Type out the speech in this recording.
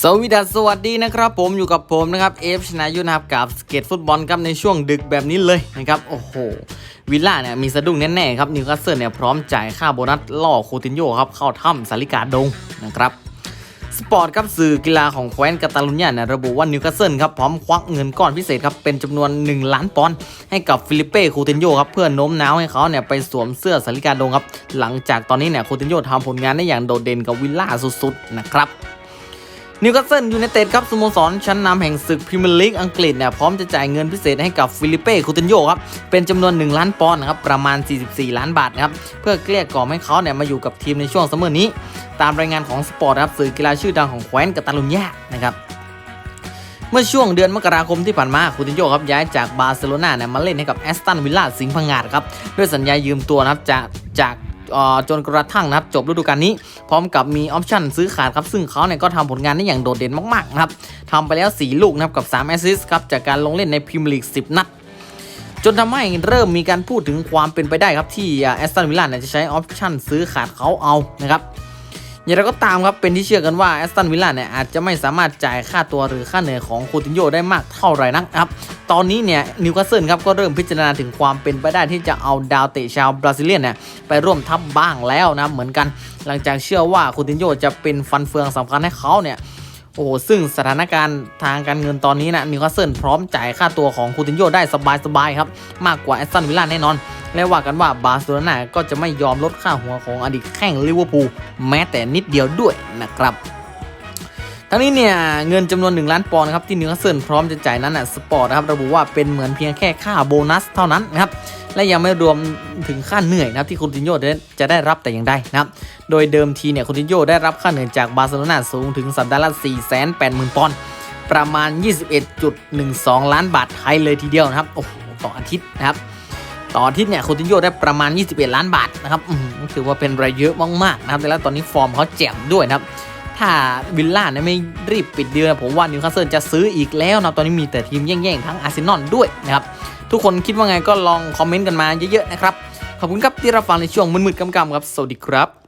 สวัสดีสวัสดีนะครับผมอยู่กับผมนะครับเอฟชนายุทธนะครับกับสเก็ตฟุตบอลครับในช่วงดึกแบบนี้เลยนะครับโอ้โหวิลล่าเนี่ยมีสะดุ้งแน่ๆครับนิวคาสเซิลเนี่ยพร้อมจ่ายค่าโบนัสล่อคูตินโยครับเข้าถ้ำสาริกาดงนะครับสปอร์ตครับสื่อกีฬาของแคว้นกาตาลุญญาเนี่ยระบุว่านิวคาสเซิลครับพร้อมควักเงินก้อนพิเศษครับเป็นจำนวน 1 ล้านปอนด์ให้กับฟิลิเป้คูตินโยครับเพื่อโน้มน้าวให้เขาเนี่ยไปสวมเสื้อสาริกาดงครับหลังจากตอนนี้เนี่ยคูตินโยทำผลงานได้อย่างโดดเด่นกับวิลล่าสุดๆนะครับ นิวคาสเซิลยูไนเต็ดครับสโมสรชั้นนำแห่งศึกพรีเมียร์ลีกอังกฤษเนี่ยพร้อมจะจ่ายเงินพิเศษให้กับฟิลิเป้คูตินโยครับ เป็นจำนวน 1 ล้านปอนด์นะครับประมาณ 44 ล้านบาทนะครับเพื่อเกลี้ยกล่อมให้เขาเนี่ยมาอยู่กับทีมในช่วงซัมเมอร์นี้ ตามรายงานของสปอร์ตครับสื่อกีฬาชื่อดังของแคว้นกาตาลุญญานะครับเมื่อช่วงเดือนมกราคมที่ผ่านมาคูตินโยครับย้ายจากบาร์เซโลนาเนี่ยมาเล่นให้กับแอสตันวิลล่าสิงห์พังงาดครับด้วยสัญญายืมตัวนะครับจากจาก จนกระทั่งนะครับจบฤดูกาลนี้ พร้อมกับมีออปชั่นซื้อขาดครับ ซึ่งเขาเนี่ยก็ทำผลงานได้อย่างโดดเด่นมากๆนะครับทำไปแล้ว 4 ลูกนะครับกับ 3 แอสซิสต์ครับจากการลงเล่นในพรีเมียร์ลีก 10 นัดจนทำให้เริ่มมีการพูดถึงความเป็นไปได้ครับที่แอสตันวิลล่าจะใช้ออปชั่นซื้อขาดเขาเอานะครับ อย่างไรก็ตามครับเป็นที่เชื่อกันว่าแอสตันวิลล่าเนี่ยอาจจะไม่สามารถจ่ายค่าตัวหรือค่าเหนื่อยของคูตินโยได้มากเท่าไหร่นักครับ ตอนนี้เนี่ยนิวคาสเซิลครับก็เริ่มพิจารณาถึงความเป็นไปได้ที่จะเอาดาวเตะชาวบราซิเลียนเนี่ยไปร่วมทัพบ้างแล้วนะเหมือนกัน หลังจากเชื่อว่าคูตินโยจะเป็นฟันเฟืองสำคัญให้เขาเนี่ยโอ้โหซึ่งสถานการณ์ทางการเงินตอนนี้นะนิวคาสเซิลพร้อมจ่ายค่าตัวของคูตินโยได้สบายๆครับ มากกว่าแอสตันวิลล่าแน่นอน และว่ากันว่าบาร์เซโลนาก็จะไม่ยอมลดค่าหัวของอดีตแข้งลิเวอร์พูลแม้แต่นิดเดียวด้วยนะครับทั้งนี้เนี่ยเงินจำนวน 1 ล้านปอนด์ครับที่นิวคาสเซิลพร้อมจะจ่ายนั้นน่ะสปอร์ตนะครับระบุว่าเป็นเหมือนเพียงแค่ค่าโบนัสเท่านั้นนะครับและยังไม่รวมถึงค่าเหนื่อยนะครับที่คูตินโยจะได้รับแต่อย่างใดนะครับโดยเดิมทีเนี่ยคูตินโยได้รับค่าเหนื่อยจากบาร์เซโลนาสูงถึงสัปดาห์ละ 480,000 ปอนด์ประมาณ 21.12 ล้านบาทไทยเลยทีเดียวนะครับโอ้โหต่ออาทิตย์นะครับ ต่อที่เนี่ยคูตินโยได้ประมาณ 21 ล้านบาทนะครับอื้อหือถือว่าเป็นรายเยอะมากๆนะครับแล้วตอนนี้ฟอร์มเขาแจ่มด้วยนะครับ ถ้าวิลล่าเนี่ยไม่รีบปิดเดือนผมว่านิวคาสเซิลจะซื้ออีกแล้วนะตอนนี้มีแต่ทีมแย่งๆทั้งอาร์เซนอลด้วยนะครับ ทุกคนคิดว่าไงก็ลองคอมเมนต์กันมาเยอะๆนะครับ ขอบคุณครับที่รับฟังในช่วงมืดๆกำๆครับ สวัสดีครับ